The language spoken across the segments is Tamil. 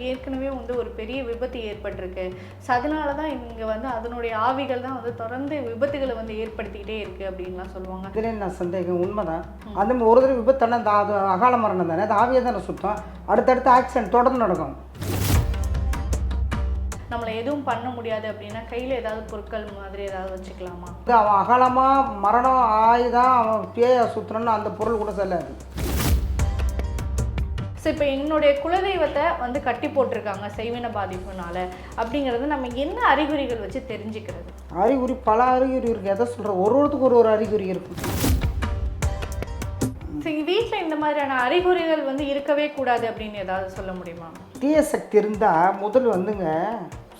வந்து ஏற்கனவே வந்து ஒரு பெரிய விபத்து ஏற்பட்டிருக்கு. ஸோ அதனால தான் இங்கே வந்து அதனுடைய ஆவிகள் தான் வந்து தொடர்ந்து விபத்துகளை வந்து ஏற்படுத்திக்கிட்டே இருக்கு அப்படின்லாம் சொல்லுவாங்க. இதில் என்ன சந்தேகம்? உண்மைதான். அந்த ஒரு தடவை விபத்தானே அது அகால மரணம் தானே? அது ஆவியாக தானே சுத்தம். அடுத்தடுத்து ஆக்சிடென்ட் தொடர்ந்து நடக்கும். நம்மளை எதுவும் பண்ண முடியாது அப்படின்னா கையில் ஏதாவது பொருட்கள் மாதிரி ஏதாவது வச்சுக்கலாமா? அவன் அகாலமாக மரணம் ஆகி தான் அவன் பேய சுற்றுறான்னு அந்த பொருள் கூட செல்லாது. ஸோ இப்போ என்னுடைய குலதெய்வத்தை வந்து கட்டி போட்டிருக்காங்க செய்வின பாதிப்புனால. அப்படிங்கிறது நம்ம என்ன அறிகுறிகள் வச்சு தெரிஞ்சுக்கிறது? அறிகுறி பல அறிகுறி இருக்குது எதை சொல்கிற ஒரு ஒருத்துக்கு ஒரு ஒரு அறிகுறி இருக்கும் ஸோ வீட்டில் இந்த மாதிரியான அறிகுறிகள் வந்து இருக்கவே கூடாது அப்படின்னு ஏதாவது சொல்ல முடியுமா? தீய சக்தி இருந்தால் முதல் வந்துங்க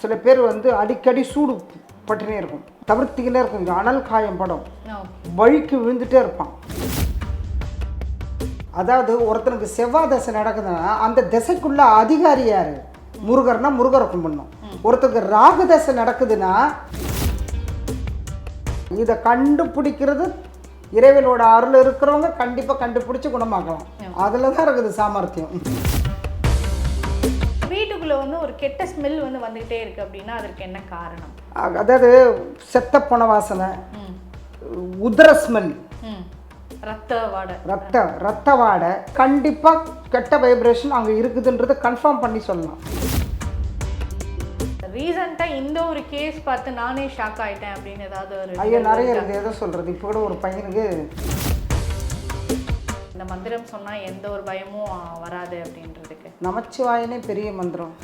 சில பேர் வந்து அடிக்கடி சூடு பட்டுனே இருக்கும். தவிர்த்திக்கினே இருக்கும். அனல் காயம் படம். வழிக்கு விழுந்துட்டே இருப்பான். அதாவது ஒருத்தனுக்கு செவ்வாய் தசை நடக்குதுன்னா அந்த திசைக்குள்ள அதிகாரி யாரு? முருகர்னா முருகரை கும்பிடணும். ஒருத்தருக்கு ராகு தசை நடக்குதுன்னா இதை கண்டுபிடிக்கிறது இறைவனோட அருள் இருக்கிறவங்க கண்டிப்பாக கண்டுபிடிச்சு குணமாக்கலாம். அதில் தான் இருக்குது சாமர்த்தியம். வீட்டுக்குள்ளே வந்து ஒரு கெட்ட ஸ்மெல் வந்து வந்துகிட்டே இருக்கு அப்படின்னா அதற்கு என்ன காரணம்? அதாவது செத்த போன வாசனை உதர ஸ்மெல் ரத்த வாடை. ரத்த ரத்த வாடை. கண்டிப்பாக கெட்ட வைப்ரேஷன் அங்கே இருக்குதுன்றதை கன்ஃபார்ம் பண்ணி சொல்லலாம். ரீசெண்டாக இந்த ஒரு கேஸ் பார்த்து நானே ஷாக் ஆயிட்டேன் அப்படின்னு ஏதாவது ஒரு ஐயோ நிறைய இருக்குது எதை சொல்கிறது இப்போ கூட ஒரு பையனுக்கு இந்த மந்திரம் சொன்னா எந்த ஒரு பயமும் வராது அப்படின்றதுக்கு. நமச்சிவாயனே பெரிய மந்திரம்.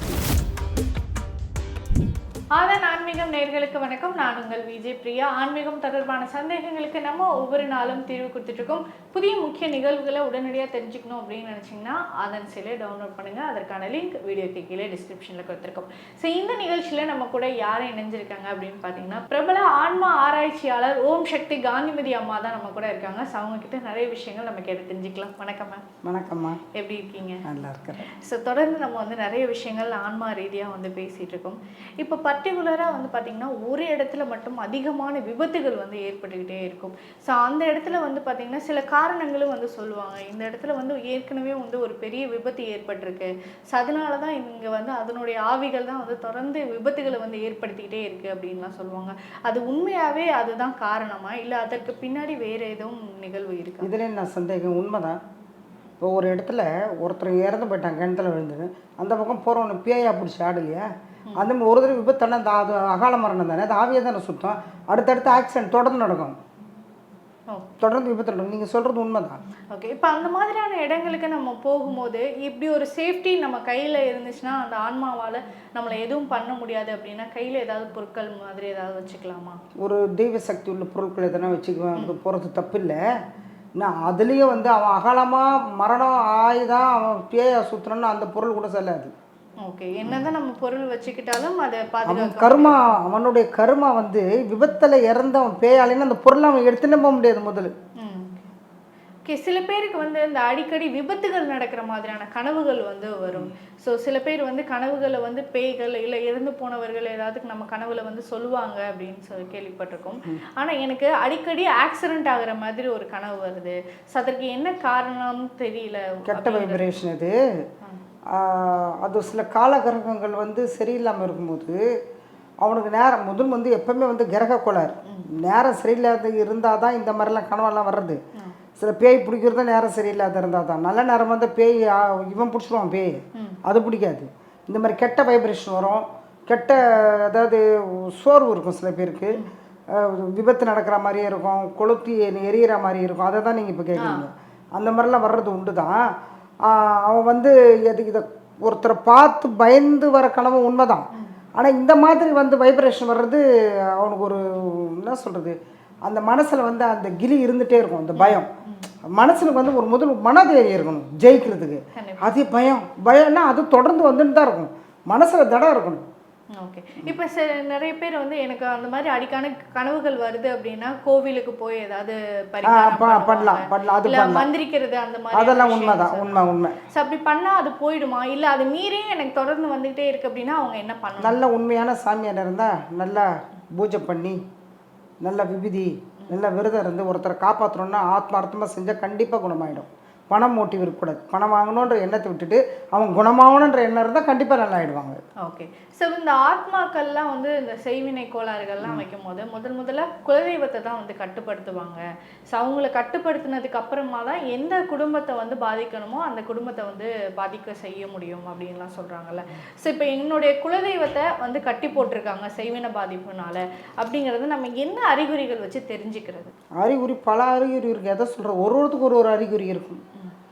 ஆதன் ஆன்மீகம் நேர்களுக்கு வணக்கம். நான் உங்கள் விஜய் பிரியா. ஆன்மீகம் தொடர்பான சந்தேகங்களுக்கு நம்ம ஒவ்வொரு நாளும் தீர்வு கொடுத்துட்டு இருக்கோம் புதிய முக்கிய நிகழ்வுகளை உடனடியாக தெரிஞ்சுக்கணும் அப்படின்னு நினச்சிங்கன்னா ஆதன் சிலை டவுன்லோட் பண்ணுங்க. அதற்கான லிங்க் வீடியோக்கு கீழே டிஸ்கிரிப்ஷனில் கொடுத்துருக்கோம். ஸோ இந்த நிகழ்ச்சியில் நம்ம கூட யாரை இணைஞ்சிருக்காங்க அப்படின்னு பார்த்தீங்கன்னா பிரபல ஆன்மா ஆராய்ச்சியாளர் ஓம் சக்தி காந்திமதி அம்மா தான் நம்ம கூட இருக்காங்க. ஸோ அவங்க கிட்ட நிறைய விஷயங்கள் நம்ம கேட்டு தெரிஞ்சுக்கலாம். வணக்கம் மேம் வணக்கம்மா. எப்படி இருக்கீங்க? நல்லா இருக்கிறேன். ஸோ தொடர்ந்து நம்ம வந்து நிறைய விஷயங்கள் ஆன்மா ரீதியாக வந்து பேசிகிட்டு இருக்கோம். இப்போ பர்டிகுலராக வந்து பார்த்திங்கன்னா ஒரு இடத்துல மட்டும் அதிகமான விபத்துகள் வந்து ஏற்பட்டுக்கிட்டே இருக்கும். ஸோ அந்த இடத்துல வந்து பார்த்திங்கன்னா சில காரணங்களும் வந்து சொல்லுவாங்க. இந்த இடத்துல வந்து ஏற்கனவே வந்து ஒரு பெரிய விபத்து ஏற்பட்டிருக்கு. ஸோ அதனால தான் இங்கே வந்து அதனுடைய ஆவிகள் தான் வந்து தொடர்ந்து விபத்துகளை வந்து ஏற்படுத்திக்கிட்டே இருக்குது அப்படின்லாம் சொல்லுவாங்க. அது உண்மையாகவே அதுதான் காரணமா? இல்லை அதற்கு பின்னாடி வேறு எதுவும் நிகழ்வு இருக்குது இதில் என்ன சந்தேகம்? உண்மைதான். இப்போ ஒரு இடத்துல ஒருத்தர் இறந்து போயிட்டாங்க கிணத்துல விழுந்து. அந்த பக்கம் போகிறவனை பேயா பிடிச்சி ஆடலையா? அந்த மாதிரி ஒரு தடவை விபத்தானே அந்த அது அகால மரணம் தானே? அது ஆவியாக தானே சுத்தம். அடுத்தடுத்து ஆக்சிடென்ட் தொடர்ந்து நடக்கும். தொடர்ந்து விபத்து நடக்கும். நீங்கள் சொல்கிறது உண்மைதான். ஓகே. இப்போ அந்த மாதிரியான இடங்களுக்கு நம்ம போகும்போது இப்படி ஒரு சேஃப்டி நம்ம கையில் இருந்துச்சுன்னா அந்த ஆன்மாவால் நம்மளை எதுவும் பண்ண முடியாது அப்படின்னா கையில் ஏதாவது பொருட்கள் மாதிரி ஏதாவது வச்சுக்கலாமா? ஒரு தெய்வ சக்தி உள்ள பொருட்கள் எதனா வச்சுக்குவாங்க போகிறது தப்பு இல்லை நான் அதுலேயும் வந்து அவன் அகாலமாக மரணம் ஆகி தான் அவன் பேய சுற்றுறான்னு அந்த பொருள் கூட செல்லாது. ஓகே. என்னதான் நம்ம பொருள் வச்சுக்கிட்டாலும் அதை பாதுகாக்க கர்மா அவனுடைய கர்மா வந்து விபத்தில் இறந்தவன் பேயாளின்னு அந்த பொருளை அவன் எடுத்துன்னு போக முடியாது முதல்ல. ம். ஓகே. சில பேருக்கு வந்து இந்த அடிக்கடி விபத்துகள் நடக்கிற மாதிரியான கனவுகள் வந்து வரும். ஸோ சில பேர் வந்து கனவுகளை வந்து பேய்கள் இல்லை இறந்து போனவர்கள் ஏதாவது நம்ம கனவுல வந்து சொல்லுவாங்க அப்படின்னு சொல்லி கேள்விப்பட்டிருக்கோம். ஆனால் எனக்கு அடிக்கடி ஆக்சிடென்ட் ஆகுற மாதிரி ஒரு கனவு வருது. ஸோ அதற்கு என்ன காரணம்னு தெரியல கெட்ட வைப்ரேஷன் இது. அது சில காலகிரகங்கள் வந்து சரியில்லாமல் இருக்கும்போது அவனுக்கு நேரம் முதல் வந்து எப்பவுமே வந்து கிரக கோளாறு. நேரம் சரியில்லாத இருந்தால் தான் இந்த மாதிரிலாம் கனவெல்லாம் வர்றது. சில பேய் பிடிக்கிறது நேரம் சரியில்லாத இருந்தால் தான் நல்ல நேரம் வந்து பேய் இவன் பிடிச்சிருவான் பேய். அது பிடிக்காது. இந்த மாதிரி கெட்ட வைப்ரேஷன் வரும். கெட்ட அதாவது சோர்வு இருக்கும் சில பேருக்கு. விபத்து நடக்கிற மாதிரியே இருக்கும். கொளுத்தி எரியிற மாதிரி இருக்கும். அதை தான் நீங்கள் இப்போ கேட்குறீங்க அந்த மாதிரிலாம் வர்றது உண்டு தான் அவன் வந்து எது இதை ஒருத்தரை பார்த்து பயந்து வர கனவு உண்மைதான். ஆனால் இந்த மாதிரி வந்து வைப்ரேஷன் வர்றது அவனுக்கு ஒரு என்ன சொல்கிறது அந்த மனசில் வந்து அந்த கிளி இருந்துகிட்டே இருக்கும் அந்த பயம். மனசுக்கு வந்து ஒரு முதல் மனதைரியம் இருக்கணும் ஜெயிக்கிறதுக்கு. அது பயம். பயம்னா அது தொடர்ந்து வந்துட்டு தான் இருக்கும். மனசில் தடம் இருக்கணும். ஓகே. இப்போ சில நிறைய பேர் வந்து எனக்கு அந்த மாதிரி அடிக்கான கனவுகள் வருது அப்படின்னா கோவிலுக்கு போய் ஏதாவது பண்ணலாம். பண்ணலாம், அது பண்ணலாம். மந்திரிக்கிறது அந்த மாதிரி அதெல்லாம் உண்மைதான் உண்மை உண்மை. ஸோ அப்படி பண்ணா அது போயிடுமா? இல்ல அது மீறியும் எனக்கு தொடர்ந்து வந்துகிட்டே இருக்கு அப்படின்னா அவங்க என்ன பண்ணணும்? நல்ல உண்மையான சாமியார் இருந்தால் நல்லா பூஜை பண்ணி நல்ல விபூதி நல்ல விரதம் இருந்து ஒருத்தரை காப்பாற்றணும்னா ஆத்மார்த்தமாக செஞ்சால் கண்டிப்பாக குணமாயிடும். பணம் மோட்டிவ் இருக்கக்கூடாது. பணம் வாங்கணுன்ற எண்ணத்தை விட்டுட்டு அவன் குணமாகணுன்ற எண்ணம் இருந்தால் கண்டிப்பாக நல்லா ஆயிடுவாங்க ஓகே. ஸோ இந்த ஆத்மாக்கள்லாம் வந்து இந்த செய்வினை கோளாறுகள்லாம் வைக்கும் போது முதல் முதல்ல குலதெய்வத்தை தான் வந்து கட்டுப்படுத்துவாங்க. ஸோ அவங்கள கட்டுப்படுத்தினதுக்கு அப்புறமா தான் எந்த குடும்பத்தை வந்து பாதிக்கணுமோ அந்த குடும்பத்தை வந்து பாதிக்க செய்ய முடியும் அப்படின்லாம் சொல்கிறாங்கல்ல ஸோ இப்போ என்னுடைய குலதெய்வத்தை வந்து கட்டி போட்டிருக்காங்க செய்வின பாதிப்புனால அப்படிங்கிறது நம்ம என்ன அறிகுறிகள் வச்சு தெரிஞ்சுக்கிறது? அறிகுறி பல அறிகுறி இருக்குது எதை சொல்கிறேன் ஒரு ஒருத்துக்கு ஒரு ஒரு அறிகுறி இருக்கும்.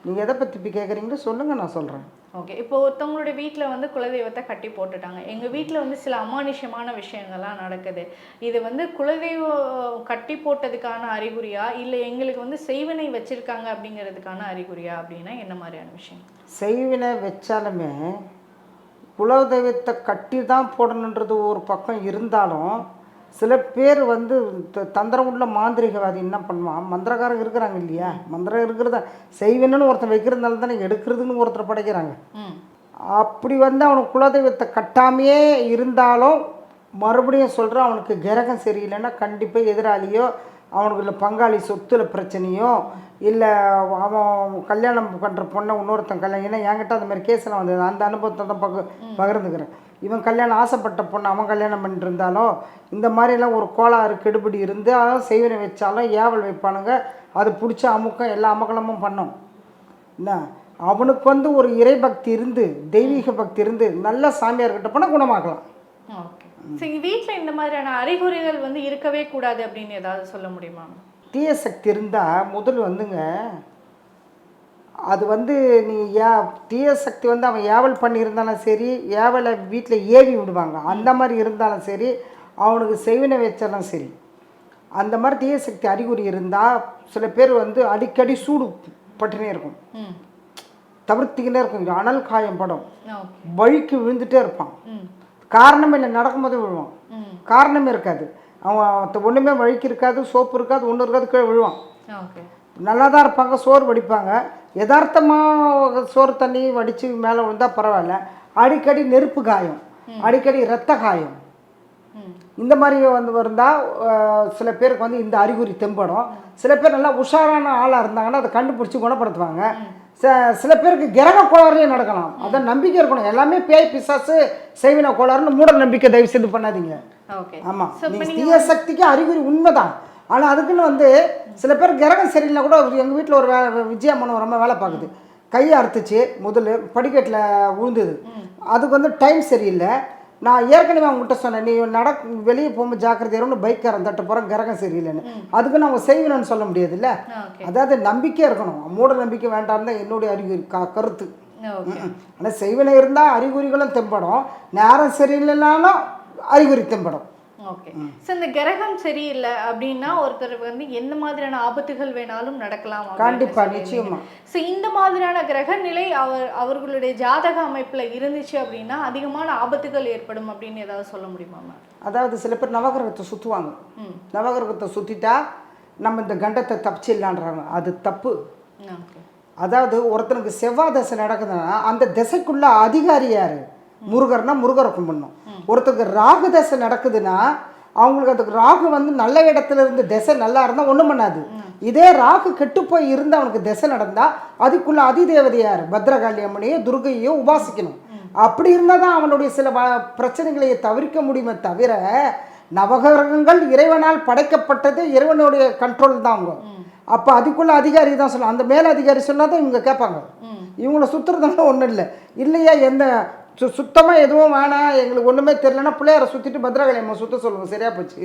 நீங்கள் எதை பற்றி இப்போ கேட்குறீங்களோ சொல்லுங்கள் நான் சொல்கிறேன் ஓகே இப்போ ஒருத்தவங்களுடைய வீட்டில் வந்து குலதெய்வத்தை கட்டி போட்டுட்டாங்க. எங்கள் வீட்டில் வந்து சில அமானுஷ்யமான விஷயங்கள்லாம் நடக்குது. இது வந்து குலதெய்வம் கட்டி போட்டதுக்கான அறிகுறியா? இல்லை எங்களுக்கு வந்து செய்வினை வச்சிருக்காங்க அப்படிங்கிறதுக்கான அறிகுறியா? அப்படின்னா என்ன மாதிரியான விஷயம் செய்வினை வச்சாலுமே குலதெய்வத்தை கட்டி தான் போடணுன்றது ஒரு பக்கம் இருந்தாலும் சில பேர் வந்து த- தந்திரம் உள்ள மாந்திரிகவாதி என்ன பண்ணுவான்? மந்திரக்காரங்க இருக்கிறாங்க இல்லையா? மந்திரம் இருக்கிறத செய்வினைன்னு ஒருத்தன் வைக்கிறதுனால தானே எடுக்கிறதுன்னு ஒருத்தர் படைக்கிறாங்க. அப்படி வந்து அவனுக்கு குலதெய்வத்தை கட்டாமையே இருந்தாலும் மறுபடியும் சொல்கிறேன் அவனுக்கு கிரகம் சரியில்லைன்னா கண்டிப்பாக எதிராளியோ அவனுக்கு இல்லை பங்காளி சொத்துல பிரச்சனையோ இல்லை அவன் கல்யாணம் பண்ணுற பொண்ணை இன்னொருத்தன் கல்யாணம் ஏன்னா என்கிட்ட அந்த மாதிரி கேஸ்லாம் வந்தது. அந்த அனுபவத்தை தான் பக பகிர்ந்துக்கிறேன். இவன் கல்யாணம் ஆசைப்பட்ட பொண்ணு அவன் கல்யாணம் பண்ணிட்டு இருந்தாலும் இந்த மாதிரிலாம் ஒரு கோளாறு கெடுபிடி இருந்து அதான் செய்வனை வச்சாலும் ஏவல் வைப்பானுங்க. அது பிடிச்ச அமுக்கம் எல்லா அமக்கலமும் பண்ணும். என்ன? அவனுக்கு வந்து ஒரு இறை பக்தி இருந்து தெய்வீக பக்தி இருந்து நல்ல சாமியார்கிட்ட போனால் குணமாக்கலாம் சரி வீட்டில் இந்த மாதிரியான அறிகுறிகள் வந்து இருக்கவே கூடாது அப்படின்னு ஏதாவது சொல்ல முடியுமா? தீய சக்தி இருந்தால் முதல் வந்துங்க அது வந்து நீ ஏ தீய சக்தி வந்து அவன் ஏவல் பண்ணியிருந்தாலும் சரி ஏவலை வீட்டில் ஏவி விடுவாங்க. அந்த மாதிரி இருந்தாலும் சரி அவனுக்கு செய்வினை வச்சாலும் சரி. அந்த மாதிரி தீய சக்தி அறிகுறி இருந்தால் சில பேர் வந்து அடிக்கடி சூடு பட்டுனே இருக்கும். தவிர்த்திக்கினே இருக்கும். அனல் காயம் படம். வழிக்கு விழுந்துட்டே இருப்பான். காரணமே இல்லை நடக்கும்போது விழுவான். காரணமே இருக்காது. அவன் ஒன்றுமே வழிக்கு இருக்காது சோப்பு இருக்காது ஒன்றும் இருக்காது கீழே விழுவான். நல்லா தான் இருப்பாங்க சோறு வடிப்பாங்க. யதார்த்தமாக சோறு தண்ணி வடித்து மேலே விழுந்தால் பரவாயில்ல. அடிக்கடி நெருப்பு காயம். அடிக்கடி இரத்த காயம். இந்த மாதிரி வந்து இருந்தால் சில பேருக்கு வந்து இந்த அறிகுறி தெம்படும். சில பேர் நல்லா உஷாரான ஆளாக இருந்தாங்கன்னா அதை கண்டுபிடிச்சி குணப்படுத்துவாங்க. ச- சில பேருக்கு கிரக கோளாறுலேயும் நடக்கலாம். அதான் நம்பிக்கை இருக்கணும். எல்லாமே பேய் பிசாசு செய்வின கோளாறுன்னு மூட நம்பிக்கை தயவு செய்து பண்ணாதீங்க. ஆமாம் தீய சக்திக்கு அறிகுறி உண்மைதான். ஆனால் அதுக்குன்னு வந்து சில பேர் கிரகம் சரியில்லை கூட எங்கள் வீட்டில் ஒரு வே விஜயா மனோரமா வேலை பார்க்குது. கையை அறுத்துச்சு முதல்ல படிக்கட்டில் விழுந்தது அதுக்கு வந்து டைம் சரியில்லை. நான் ஏற்கனவே அவங்ககிட்ட சொன்னேன் நீ நட வெளியே போகும்போது ஜாக்கிரதையாருன்னு பைக்காரன் தட்ட போகிறேன் கிரகம் சரியில்லைன்னு. அதுக்கு நம்ம செய்வனு சொல்ல முடியாதுல்ல? அதாவது நம்பிக்கை இருக்கணும். மூட நம்பிக்கை வேண்டாம் தான் என்னுடைய அறிகுறி க கருத்து. ஆனால் செய்வனை இருந்தால் அறிகுறிகளும் தெம்படும் நேரம் சரியில்லைனாலும் அறிகுறி தெம்படும் ஓகே. ஸோ இந்த கிரகம் சரியில்லை அப்படின்னா ஒருத்தர் வந்து எந்த மாதிரியான ஆபத்துகள் வேணாலும் நடக்கலாம் கண்டிப்பா, நிச்சயமா. ஸோ இந்த மாதிரியான கிரக நிலை அவர் அவர்களுடைய ஜாதக அமைப்புல இருந்துச்சு அப்படின்னா அதிகமான ஆபத்துகள் ஏற்படும் அப்படின்னு ஏதாவது சொல்ல முடியுமா மேம்? அதாவது சில பேர் நவகிரகத்தை சுற்றுவாங்க ம். நவகிரகத்தை சுற்றிட்டா நம்ம இந்த கண்டத்தை தப்பிச்சிடலான்றாங்க. அது தப்பு. அதாவது ஒருத்தனுக்கு செவ்வாய் தசை நடக்குதுன்னா அந்த திசைக்குள்ள அதிகாரி யார்? முருகர்னா முருகரை கும்பிடணும் ஒருத்தருக்கு ராகு தசை நடக்குதுன்னா அவங்களுக்கு அதுக்கு ராகு வந்து நல்ல இடத்துல இருந்து திசை நல்லா இருந்தால் ஒன்றும் பண்ணாது. இதே ராகு கெட்டு போய் இருந்து அவனுக்கு திசை நடந்தால் அதுக்குள்ள அதிதேவதையார் பத்ரகாளி அம்மனையோ துர்கையோ உபாசிக்கணும். அப்படி இருந்தால் தான் அவனுடைய சில வ- பிரச்சனைகளை தவிர்க்க முடியுமே தவிர நவகிரகங்கள் இறைவனால் படைக்கப்பட்டது இறைவனுடைய கண்ட்ரோல் தான் அவங்க. அப்போ அதுக்குள்ள அதிகாரி தான் சொல்லணும் அந்த மேல அதிகாரி சொன்னால் தான் இவங்க கேட்பாங்க. இவங்களை சுற்றுறதுனால ஒன்றும் இல்லை. இல்லையா எந்த சு சுத்தமாக எதுவும் வேணாம் எங்களுக்கு ஒன்றுமே தெரியலன்னா பிள்ளையாரை சுற்றிட்டு பத்ரகாளி அம்மா சுற்ற சொல்லுங்க சரியா போச்சு?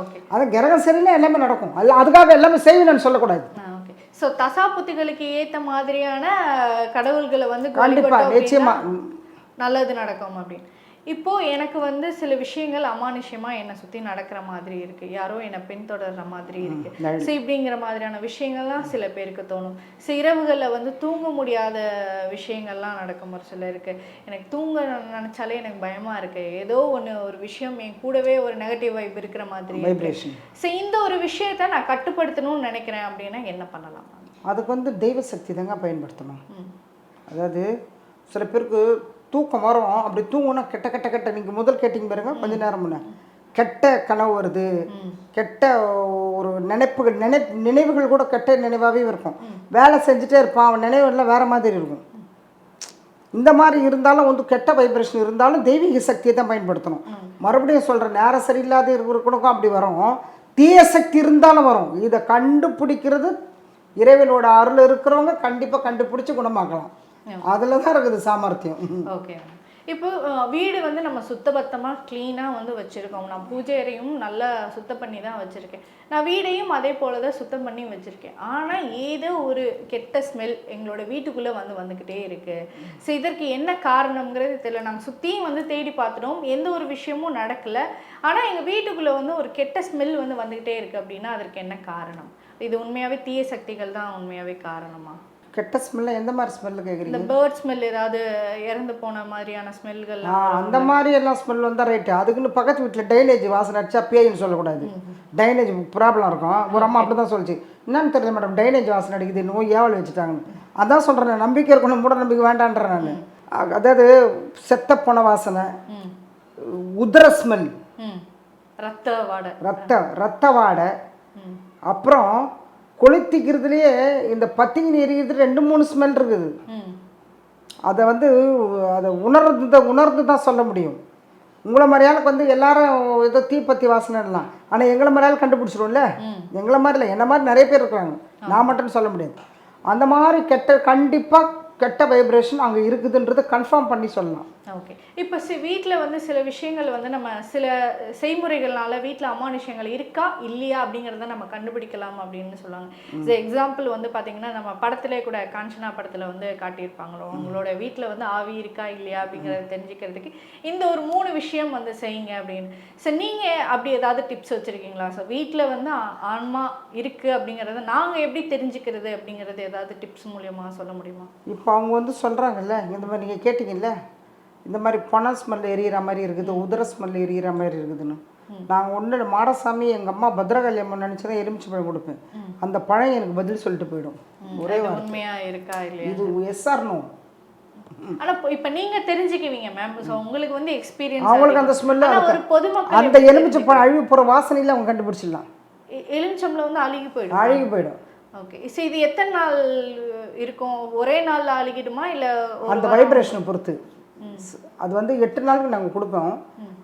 ஓகே. அது கிரகம் சரியில்லை எல்லாமே நடக்கும். அது அதுக்காக எல்லாமே செய்யணும்னு சொல்லக்கூடாது. ஓகே. ஸோ தசாபுத்திகளுக்கு ஏத்த மாதிரியான கடவுள்களை வந்து கண்டிப்பா, வழிபட்டோம் அப்படின்னா நிச்சயமா. நல்லது நடக்கும் அப்படின்னு. இப்போ எனக்கு வந்து சில விஷயங்கள் அமானுஷ்யமா என்னை சுத்தி நடக்கிற மாதிரி இருக்கு. யாரோ என்னை பின்தொடர்ற மாதிரி இருக்கு. நிழல். ஸோ இப்படிங்கிற மாதிரியான விஷயங்கள்லாம் சில பேருக்கு தோணும். ஸோ இரவுகளில் வந்து தூங்க முடியாத விஷயங்கள்லாம் நடக்கும் ஒரு சிலருக்கு எனக்கு தூங்க நினைச்சாலே எனக்கு பயமா இருக்கு. ஏதோ ஒன்று ஒரு விஷயம் என் கூடவே ஒரு நெகட்டிவ் வைப் இருக்கிற மாதிரி ஸோ இந்த ஒரு விஷயத்தை நான் கட்டுப்படுத்தணும்னு நினைக்கிறேன் அப்படின்னா என்ன பண்ணலாம்? அதுக்கு வந்து தெய்வ சக்தி தாங்க பயன்படுத்தணும். அதாவது சில பேருக்கு தூக்கம் வரும். அப்படி தூங்கினா கெட்ட கெட்ட கெட்ட. நீங்கள் முதல் கேட்டிங்க பாருங்க கொஞ்ச நேரம் முன்ன. கெட்ட கனவு வருது. கெட்ட ஒரு நினைப்புகள் நினை நினைவுகள் கூட கெட்ட நினைவாகவே இருக்கும். வேலை செஞ்சுட்டே இருப்பான். அவன் நினைவெல்லாம் வேற மாதிரி இருக்கும். இந்த மாதிரி இருந்தாலும் வந்து கெட்ட வைப்ரேஷன் இருந்தாலும் தெய்வீக சக்தியை தான் பயன்படுத்தணும். மறுபடியும் சொல்கிறேன் நேரம் சரியில்லாத இருக்கிறவனுக்கும் அப்படி வரும். தீய சக்தி இருந்தாலும் வரும். இதை கண்டுபிடிக்கிறது இறைவனோட அருள் இருக்கிறவங்க கண்டிப்பாக கண்டுபிடிச்சி குணமாக்கலாம். அதில் தான் இருக்குது சாமர்த்தியம். ஓகே இப்போ வீடு வந்து நம்ம சுத்தபத்தமாக க்ளீனாக வந்து வச்சுருக்கோம். நான் பூஜை அறையும் நல்லா சுத்தம் பண்ணி தான் வச்சுருக்கேன். நான் வீடையும் அதே போல தான் சுத்தம் பண்ணி வச்சுருக்கேன். ஆனால் ஏதோ ஒரு கெட்ட ஸ்மெல் எங்களோட வீட்டுக்குள்ளே வந்து வந்துக்கிட்டே இருக்குது ஸோ இதற்கு என்ன காரணம்ங்கிறது தெரியல. நாங்கள் சுற்றியும் வந்து தேடி பார்த்துட்டோம். எந்த ஒரு விஷயமும் நடக்கலை. ஆனால் எங்கள் வீட்டுக்குள்ளே வந்து ஒரு கெட்ட ஸ்மெல் வந்து வந்துக்கிட்டே இருக்குது அப்படின்னா அதற்கு என்ன காரணம்? இது உண்மையாகவே தீய சக்திகள் தான் உண்மையாகவே காரணமா? கெட்ட ஸ்மெல்ல எந்த மாதிரி இந்த கேட்குறீங்க பேர்ட் ஸ்மெல் ஏதாவது இறந்து போன மாதிரியான ஸ்மெல்கள் அந்த மாதிரி எல்லாம் ஸ்மெல் வந்தால் ரைட்டு அதுக்குன்னு பக்கத்து வீட்டில் டைனேஜ் வாசனை அடிச்சா பேயின்னு சொல்லக்கூடாது. டைனேஜ் ப்ராப்ளம் இருக்கும். ஒரு அம்மா அப்படி தான் சொல்லிச்சு. என்னன்னு தெரியல மேடம் டைனேஜ் வாசனை அடிக்குது நோய் ஏவல் வச்சுட்டாங்கன்னு. அதான் சொல்கிறேன் நம்பிக்கை இருக்கணும் மூட நம்பிக்கை வேண்டான்றேன் நான். அதாவது செத்த போன வாசனை உதர ஸ்மெல் ரத்த வாடை. ரத்த ரத்த வாடை. அப்புறம் கொளுத்திக்கிறதுலையே இந்த பத்திங்கி எரிக்கிறது ரெண்டு மூணு ஸ்மெல் இருக்குது. அதை வந்து அதை உணர்ந்து உணர்ந்து தான் சொல்ல முடியும். உங்களை மாதிரியாளுக்கு வந்து எல்லாரும் ஏதோ தீப்பத்தி வாசனைலாம் ஆனால் எங்களை மாதிரியாலும் கண்டுபிடிச்சிரும்ல எங்களை மாதிரி இல்லை என்ன மாதிரி நிறைய பேர் இருக்கிறாங்க. நான் மட்டும் சொல்ல முடியாது. அந்த மாதிரி கெட்ட கண்டிப்பாக கெட்ட வைப்ரேஷன் அங்கே இருக்குதுன்றதை கன்ஃபார்ம் பண்ணி சொல்லலாம். ஓகே இப்போ சி வீட்டில் வந்து சில விஷயங்கள் வந்து நம்ம சில செய்முறைகள்னால வீட்டில் அமானுஷங்கள் இருக்கா இல்லையா அப்படிங்கிறத நம்ம கண்டுபிடிக்கலாம் அப்படின்னு சொல்லுவாங்க. ஸோ எக்ஸாம்பிள் வந்து பார்த்தீங்கன்னா நம்ம படத்திலே கூட காஞ்சனா படத்தில் வந்து காட்டியிருப்பாங்களோ உங்களோட வீட்டில் வந்து ஆவி இருக்கா இல்லையா அப்படிங்கிறத தெரிஞ்சுக்கிறதுக்கு இந்த ஒரு மூணு விஷயம் வந்து செய்யுங்க அப்படின்னு. ஸோ நீங்கள் அப்படி ஏதாவது டிப்ஸ் வச்சுருக்கீங்களா? ஸோ வீட்டில் வந்து ஆன்மா இருக்குது அப்படிங்கிறத நாங்கள் எப்படி தெரிஞ்சுக்கிறது அப்படிங்கிறது ஏதாவது டிப்ஸ் மூலியமாக சொல்ல முடியுமா? இப்போ அவங்க வந்து சொல்கிறாங்கல்ல இந்த மாதிரி நீங்கள் கேட்டிங்கல்ல? இந்த மாதிரி பணம் ஸ்மெல் எரியிற மாதிரி இருக்குது உதர ஸ்மெல் எரியிற மாதிரி இருக்குதுன்னு. நாங்கள் ஒன்று மாடசாமி எங்கள் அம்மா பத்ரகாளி அம்மன் நினச்சி தான் எலுமிச்சை பழம் கொடுப்பேன். அந்த பழம் எனக்கு பதில் சொல்லிட்டு போயிடும். ஒரே இது உண்மையா இருக்கா இல்லையா? இது எஸ்ஆர்னோ ஆனா இப்போ- இப்ப நீங்க தெரிஞ்சுக்குவீங்க மேம் உங்களுக்கு வந்து எக்ஸ்பீரியன்ஸ் அவங்களுக்கு அந்த ஸ்மெல்லு ஒரு பொதுமக்கள் அந்த எலுமிச்சை பழம் அழுகி போகிற வாசனையில் அவங்க கண்டுபிடிச்சிடலாம். எ- எலுமிச்சம்பழம் வந்து அழுகி போயிடும். அழுகி போயிடும். ஓகே சோ இது எத்தனை நாள் இருக்கும்? ஒரே நாள்ல அழுகிடுமா இல்ல அந்த வைப்ரேஷனை பொறுத்து. அது வந்து எட்டு நாளுக்கு நாங்கள் கொடுப்போம்.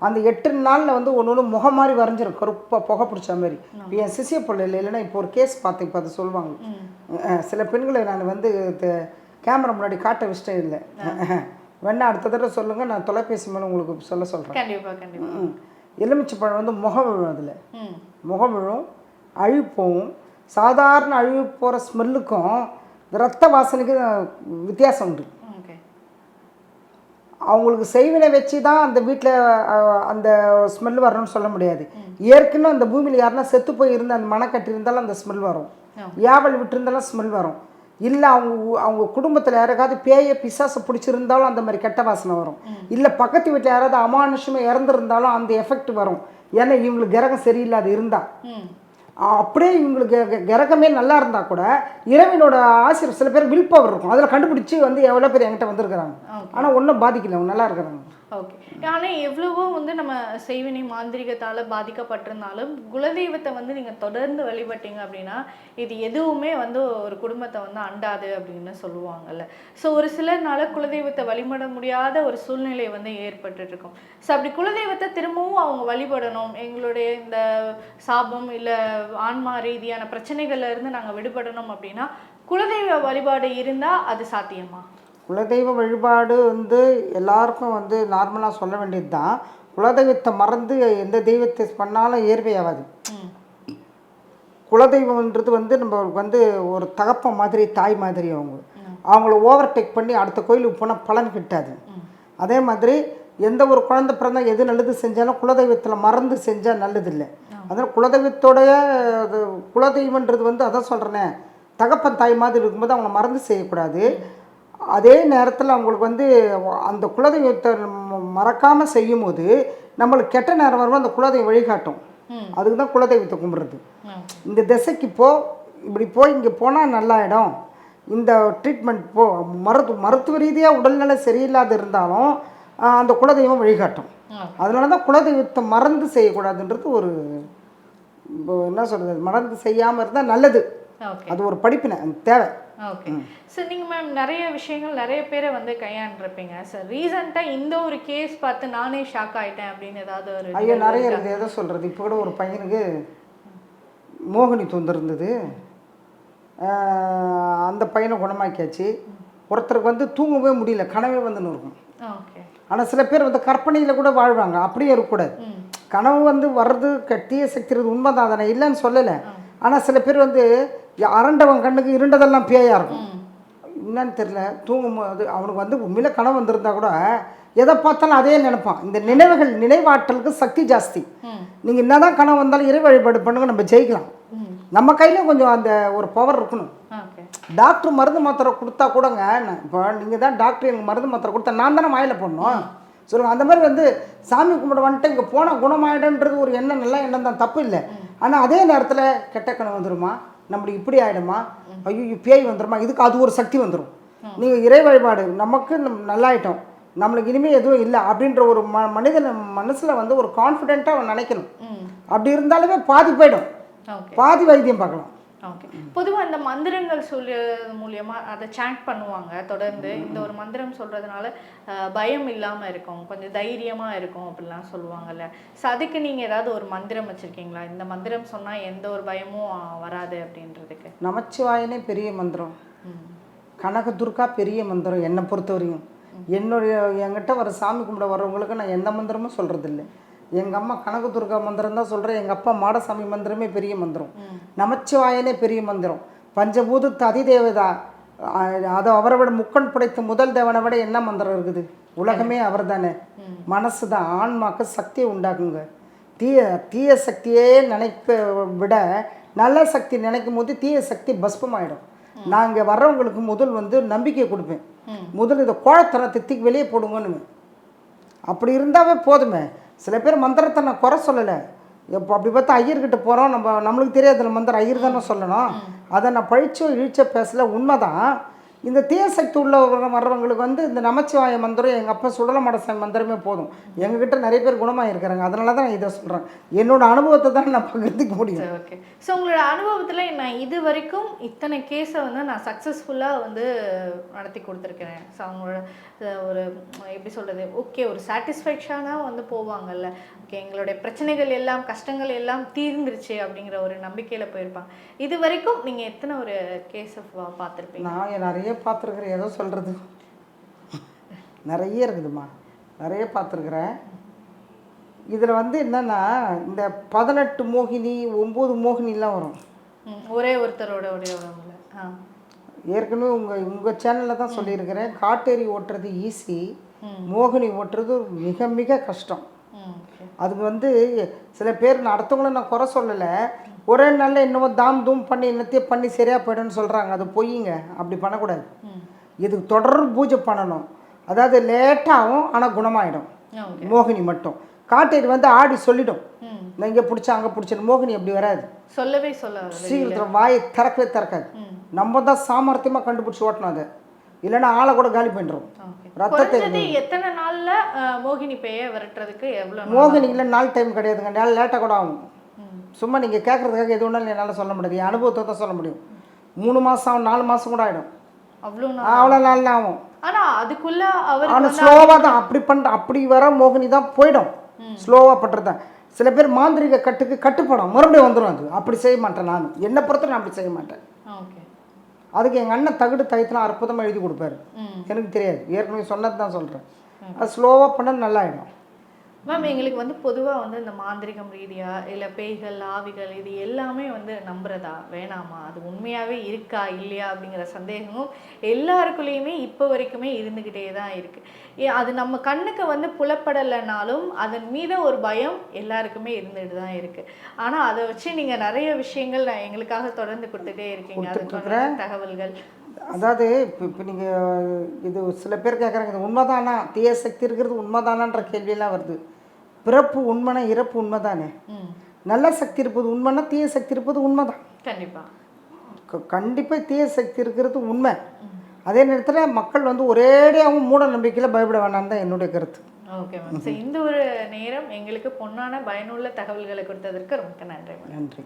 அந்த எட்டு நாளில் வந்து ஒன்று ஒன்று முகம் மாதிரி வரைஞ்சிரும். கருப்பாக புகை பிடிச்ச மாதிரி. இப்போ என் சிசிய பிள்ளை இல்லை இல்லைன்னா இப்போ ஒரு கேஸ் பார்த்தேன் இப்போ அதை சொல்லுவாங்க. சில பெண்களை நான் வந்து கேமரா முன்னாடி காட்ட விஷயம் இல்லை வேணா அடுத்த தடவை சொல்லுங்கள் நான் தொலைபேசி மூலம் உங்களுக்கு சொல்ல சொல்கிறேன் எலுமிச்சை பழம் வந்து முகம் விழும் அதில். முகம் விழும் அழுகி போகும் சாதாரண அழுகி போகிற ஸ்மெல்லுக்கும் ரத்த வாசனைக்கும் வித்தியாசம் உண்டு. அவங்களுக்கு செய்வினை வச்சு தான் அந்த வீட்டில் அந்த ஸ்மெல் வரணும்னு சொல்ல முடியாது. ஏற்கனவே அந்த பூமியில் யாருன்னா செத்து போய் இருந்து அந்த மனக்கட்டி இருந்தாலும் அந்த ஸ்மெல் வரும். ஏவல் விட்டுருந்தாலும் ஸ்மெல் வரும். இல்லை அவங்க அவங்க குடும்பத்தில் யாருக்காவது பேய பிசாசை பிடிச்சிருந்தாலும் அந்த மாதிரி கெட்ட வாசனை வரும். இல்லை பக்கத்து வீட்டில் யாராவது அமானுஷமாக இறந்துருந்தாலும் அந்த எஃபெக்ட் வரும். ஏன்னா இவங்களுக்கு கிரகம் சரியில்லாத இருந்தால் அப்படியே இவங்களுக்கு கிரகமே நல்லா இருந்தால் கூட இறைவனோட ஆசிரியர் சில பேர் வில் பவர் இருக்கும். அதில் கண்டுபிடிச்சி வந்து எவ்வளோ பேர் என்கிட்ட வந்திருக்கிறாங்க. ஆனால் ஒன்றும் பாதிக்கல நல்லா இருக்கிறாங்க. ஓகே ஆனால் எவ்வளவோ வந்து நம்ம செய்வினை மாந்திரிகத்தால் பாதிக்கப்பட்டிருந்தாலும் குலதெய்வத்தை வந்து நீங்கள் தொடர்ந்து வழிபட்டீங்க அப்படின்னா இது எதுவுமே வந்து ஒரு குடும்பத்தை வந்து அண்டாது அப்படின்னு சொல்லுவாங்கல்ல. ஸோ ஒரு சிலர்னால குலதெய்வத்தை வழிபட முடியாத ஒரு சூழ்நிலை வந்து ஏற்பட்டுட்டு இருக்கும் ஸோ அப்படி குலதெய்வத்தை திரும்பவும் அவங்க வழிபடணும். எங்களுடைய இந்த சாபம் இல்லை ஆன்மா ரீதியான பிரச்சனைகள்லேருந்து நாங்கள் விடுபடணும் அப்படின்னா குலதெய்வ வழிபாடு இருந்தால் அது சாத்தியமா? குலதெய்வ வழிபாடு வந்து எல்லாருக்கும் வந்து நார்மலாக சொல்ல வேண்டியது தான் குலதெய்வத்தை மறந்து எந்த தெய்வத்தை பண்ணாலும் ஏர்வையாகாது குலதெய்வம்ன்றது வந்து நம்ம வந்து ஒரு தகப்பன் மாதிரி தாய் மாதிரி அவங்க. அவங்கள ஓவர்டேக் பண்ணி அடுத்த கோயிலுக்கு போனால் பலன் கிட்டாது. அதே மாதிரி எந்த ஒரு குழந்தை பிறந்தா எது நல்லது செஞ்சாலும் குலதெய்வத்தில் மறந்து செஞ்சால் நல்லது இல்லை அதனால் குலதெய்வத்தோடைய அது குலதெய்வன்றது வந்து அதான் சொல்கிறேனே தகப்பன் தாய் மாதிரி இருக்கும்போது அவங்கள மறந்து செய்யக்கூடாது. அதே நேரத்தில் அவங்களுக்கு வந்து அந்த குலதெய்வத்தை மறக்காமல் செய்யும்போது நம்மளுக்கு கெட்ட நேரம் வரும்போது அந்த குலதெய்வம் வழிகாட்டும். அதுக்கு தான் குலதெய்வத்தை கும்பிட்றது. இந்த திசைக்கு போ இப்படி போய் இங்கே போனால் நல்லாயிடும். இந்த ட்ரீட்மெண்ட் போ மருத்துவ மருத்துவ ரீதியாக உடல்நிலை சரியில்லாத இருந்தாலும் அந்த குலதெய்வம் வழிகாட்டும். அதனால தான் குலதெய்வத்தை மறந்து செய்யக்கூடாதுன்றது ஒரு என்ன சொல்கிறது மறந்து செய்யாமல் இருந்தால் நல்லது. அது ஒரு படிப்பினை தேவை. ஓகே. சார் நீங்கள் மேம் நிறைய விஷயங்கள் நிறைய பேரை வந்து கையாண்டிருப்பீங்க. சார் ரீசெண்டாக இந்த ஒரு கேஸ் பார்த்து நானே ஷாக் ஆயிட்டேன் அப்படின்னு ஏதாவது ஒரு ஐயோ நிறைய இருக்குது. எதை சொல்கிறது இப்போ கூட ஒரு பையனுக்கு மோகினி தொந்து இருந்தது. ஆஹ், அந்த பையனை குணமாக்கியாச்சு. ஒருத்தருக்கு வந்து தூங்கவே முடியல. கனவே வந்துன்னு இருக்கும். ஓகே. ஆனால் சில பேர் வந்து கற்பனையில் கூட வாழ்வாங்க. அப்படியே இருக்கக்கூடாது. கனவு வந்து வர்றது கட்டிய சக்திறது உண்மைதான். அதை நான் இல்லைன்னு சொல்லலை. ஆனால் சில பேர் வந்து அரண்டவன் கண்ணுக்கு இருண்டதெல்லாம் பேயா இருக்கும். என்னன்னு தெரில தூங்கும்போது அவனுக்கு வந்து உண்மையில கனவு வந்திருந்தா கூட எதை பார்த்தாலும் அதே நினைப்பான். இந்த நினைவுகள் நினைவாற்றலுக்கு சக்தி ஜாஸ்தி. நீங்கள் என்னதான் கனவு வந்தாலும் இறை வழிபாடு பண்ணுங்க நம்ம ஜெயிக்கலாம். நம்ம கையிலும் கொஞ்சம் அந்த ஒரு பவர் இருக்கணும். டாக்டர் மருந்து மாத்திரை கொடுத்தா கூடங்க இப்போ நீங்கள் தான் டாக்டர் எனக்கு மருந்து மாத்திரை கொடுத்தா நான் தானே வாயில் போடணும்? சொல்லுங்கள் அந்த மாதிரி வந்து சாமி கும்பிட வந்துட்டு இங்கே போனால் குணமாயிடுன்றது ஒரு எண்ணம் நல்ல எண்ணம் தான் தப்பு இல்லை. ஆனால் அதே நேரத்தில் கெட்ட கணம் வந்துருமா? நம்மளுக்கு இப்படி ஆகிடுமா ஐயோ பேய் வந்துருமா? இதுக்கு அது ஒரு சக்தி வந்துடும் நீங்கள் இறை வழிபாடு நமக்கு நம் நல்லாயிட்டோம். நம்மளுக்கு இனிமேல் எதுவும் இல்லை அப்படின்ற ஒரு ம மனிதன் மனசில் வந்து ஒரு கான்ஃபிடென்ட்டாக அவன் நினைக்கணும். அப்படி இருந்தாலுமே பாதி போயிடும். பாதி வைத்தியம் பார்க்கலாம். ஓகே பொதுவாக இந்த மந்திரங்கள் சொல்றது மூலியமா அதை சாண்ட் பண்ணுவாங்க. தொடர்ந்து இந்த ஒரு மந்திரம் சொல்றதுனால பயம் இல்லாம இருக்கும். கொஞ்சம் தைரியமா இருக்கும் அப்படிலாம் சொல்லுவாங்கல்ல. ஸோ அதுக்கு நீங்க ஏதாவது ஒரு மந்திரம் வச்சிருக்கீங்களா? இந்த மந்திரம் சொன்னா எந்த ஒரு பயமும் வராது அப்படின்றதுக்கு. நமச்சிவாயனே பெரிய மந்திரம். ம். கனகதுர்கா பெரிய மந்திரம் என்னை பொறுத்தவரையும். என்னுடைய என்கிட்ட வர சாமி கும்பிட வர்றவங்களுக்கு நான் எந்த மந்திரமும் சொல்கிறதில்ல எங்கள் அம்மா கனகதுர்கா மந்திரம் தான் சொல்கிறேன் எங்கள் அப்பா மாடசாமி மந்திரமே பெரிய மந்திரம். நமச்சிவாயனே பெரிய மந்திரம். பஞ்சபூதத்து அதிதேவதா அதை அவரை விட முக்கன் படைத்த முதல் தேவனை விட என்ன மந்திரம் இருக்குது? உலகமே அவர் தானே மனசு தான் ஆன்மாக்கு சக்தியை உண்டாக்குங்க. தீய தீய சக்தியே நினைக்க விட நல்ல சக்தி நினைக்கும் போது தீய சக்தி பஸ்பமாயிடும். நான் இங்கே வர்றவங்களுக்கு முதல் வந்து நம்பிக்கை கொடுப்பேன். முதல் இதை கோழத்தனத்தை தூக்கி வெளியே போடுங்கன்னு அப்படி இருந்தாவே போதுமே. சில பேர் மந்திரத்தை நான் குறை சொல்லலை. இப்போ அப்படி பார்த்தா ஐயர்கிட்ட போகிறோம் நம்ம நம்மளுக்கு தெரியாதுல மந்திரம் ஐயர் தானே சொல்லணும். அதை நான் பழிச்சோ இழிச்சோ பேசல உண்மைதான். இந்த தீய சக்தி உள்ள வர்றவங்களுக்கு வந்து இந்த நமச்சிவாய மந்திரம் எங்கள் அப்பா சுடலமடசாமி மந்திரமே போதும். எங்ககிட்ட நிறைய பேர் குணமாக இருக்கிறாங்க அதனால தான் நான் இதை சொல்கிறேன் என்னோட அனுபவத்தை தான் நான் பகிர்ந்துக்க முடியும். ஓகே ஸோ உங்களோட அனுபவத்தில் நான் இது வரைக்கும் இத்தனை கேஸை வந்து நான் சக்ஸஸ்ஃபுல்லாக வந்து நடத்தி கொடுத்துருக்கிறேன். ஸோ அவங்களோட ஒரு எப்படி சொல்கிறது ஓகே ஒரு சாட்டிஸ்ஃபேக்ஷனாக வந்து போவாங்கல்ல. ஓகே எங்களுடைய பிரச்சனைகள் எல்லாம் கஷ்டங்கள் எல்லாம் தீர்ந்துருச்சு அப்படிங்கிற ஒரு நம்பிக்கையில் போயிருப்பாங்க. இது வரைக்கும் நீங்கள் எத்தனை ஒரு கேஸை பார்த்துருப்பீங்க? நான் நிறைய பார்த்துருக்குறேன். ஏதோ சொல்கிறது நிறைய இருக்குதுமா நிறைய பார்த்துருக்குறேன். இதில் வந்து என்னென்னா இந்த பதினெட்டு மோகினி ஒம்பது மோகினிலாம் வரும். ஒரே ஒருத்தரோட ஏற்கனவே உங்கள் உங்கள் சேனலில் தான் சொல்லியிருக்கிறேன். காட்டேரி ஓட்டுறது ஈஸி. மோகினி ஓட்டுறது மிக மிக கஷ்டம். அதுக்கு வந்து சில பேர் நான் அடுத்தவங்கள நான் குறை சொல்லலை. ஒரே நாளில் இன்னமும் தாம் தூம் பண்ணி என்னத்தையும் பண்ணி சரியாக போய்டும்னு சொல்கிறாங்க அது பொய்யுங்க அப்படி பண்ணக்கூடாது. இதுக்கு தொடர் பூஜை பண்ணணும். அதாவது லேட்டாகும் ஆனால் குணமாயிடும். மோகினி மட்டும். காட்டேரி வந்து ஆடி சொல்லிடும். நான் இங்கே பிடிச்சா அங்கே பிடிச்சிடும் மோகினி அப்படி வராது. சொல்லவே சொல்லாது சீக்கிரத்தில் வாயை திறக்கவே திறக்காது. நம்ம தான் சாமர்த்தியமாக கண்டுபிடிச்சி ஓட்டணும் அதை. இல்லைன்னா ஆளை கூட காலி பண்ணிடும் ரத்தத்தை எத்தனை நாள்ல மோகினி பேயை விரட்டுறதுக்கு நாள் மோகினியில் நாள் டைம் கிடையாதுங்க. நாள் லேட்டாக கூட ஆகும். சும்மா நீங்கள் கேட்குறதுக்காக எது ஒன்றாலும் என்னால் சொல்ல முடியாது. என் அனுபவத்தை தான் சொல்ல முடியும். மூணு மாதம் நாலு மாதம் கூட ஆகிடும் அவ்வளவு நாள் அவ்வளோ நாள் ஆகும். ஆனா அதுக்குள்ள அவருக்கு ஆனால் ஸ்லோவாக தான் அப்படி பண்ணுற அப்படி வர மோகினி தான் போயிடும். ஸ்லோவாக பண்ணுறது தான் சில பேர் மாந்திரிக கட்டுக்கு கட்டுப்படும். மறுபடியும் வந்துடும் அது. அப்படி செய்ய மாட்டேன் நான். என்னை பொறுத்த நான் அப்படி செய்ய மாட்டேன். ஓகே. அதுக்கு எங்கள் அண்ணன் தகுடு தயத்தில் அற்புதமாக எழுதி கொடுப்பாரு. எனக்கு தெரியாது. ஏற்கனவே சொன்னது தான் சொல்கிறேன் அது ஸ்லோவாக பண்ண நல்லாயிடும் மேம் எங்களுக்கு வந்து பொதுவாக வந்து இந்த மாந்திரிகம் ரீதியா இல்லை பேய்கள் ஆவிகள் இது எல்லாமே வந்து நம்புறதா? வேணாமா? அது உண்மையாகவே இருக்கா? இல்லையா? அப்படிங்கிற சந்தேகமும் எல்லாருக்குள்ளேயுமே இப்போ வரைக்குமே இருந்துக்கிட்டே தான் இருக்கு. அது நம்ம கண்ணுக்கு வந்து புலப்படலைனாலும் அதன் மீது ஒரு பயம் எல்லாருக்குமே இருந்துட்டு தான் இருக்கு. ஆனால் அதை வச்சு நீங்கள் நிறைய விஷயங்கள் எங்களுக்காக தொடர்ந்து கொடுத்துட்டே இருக்கீங்க. அதுக்கான தகவல்கள். அதாவது இப்போ இப்போ நீங்கள் இது சில பேர் கேட்குறாங்க இது உண்மைதானா? தீய சக்தி இருக்கிறது உண்மைதானான்ற கேள்வியெல்லாம் வருது. பிறப்பு உண்மைனா இறப்பு உண்மைதானே? ம். நல்ல சக்தி இருப்பது உண்மைனா தீய சக்தி இருப்பது உண்மைதான். கண்டிப்பாக கண்டிப்பாக தீய சக்தி இருக்கிறது உண்மை. அதே நேரத்தில் மக்கள் வந்து ஒரேடியாகவும் மூட நம்பிக்கையில் பயப்பட வேணாம்னு தான் என்னுடைய கருத்து. Okay ma'am. ஸோ இந்த ஒரு நேரம் எங்களுக்கு பொன்னான பயனுள்ள தகவல்களை கொடுத்ததற்கு ரொம்ப நன்றி நன்றி.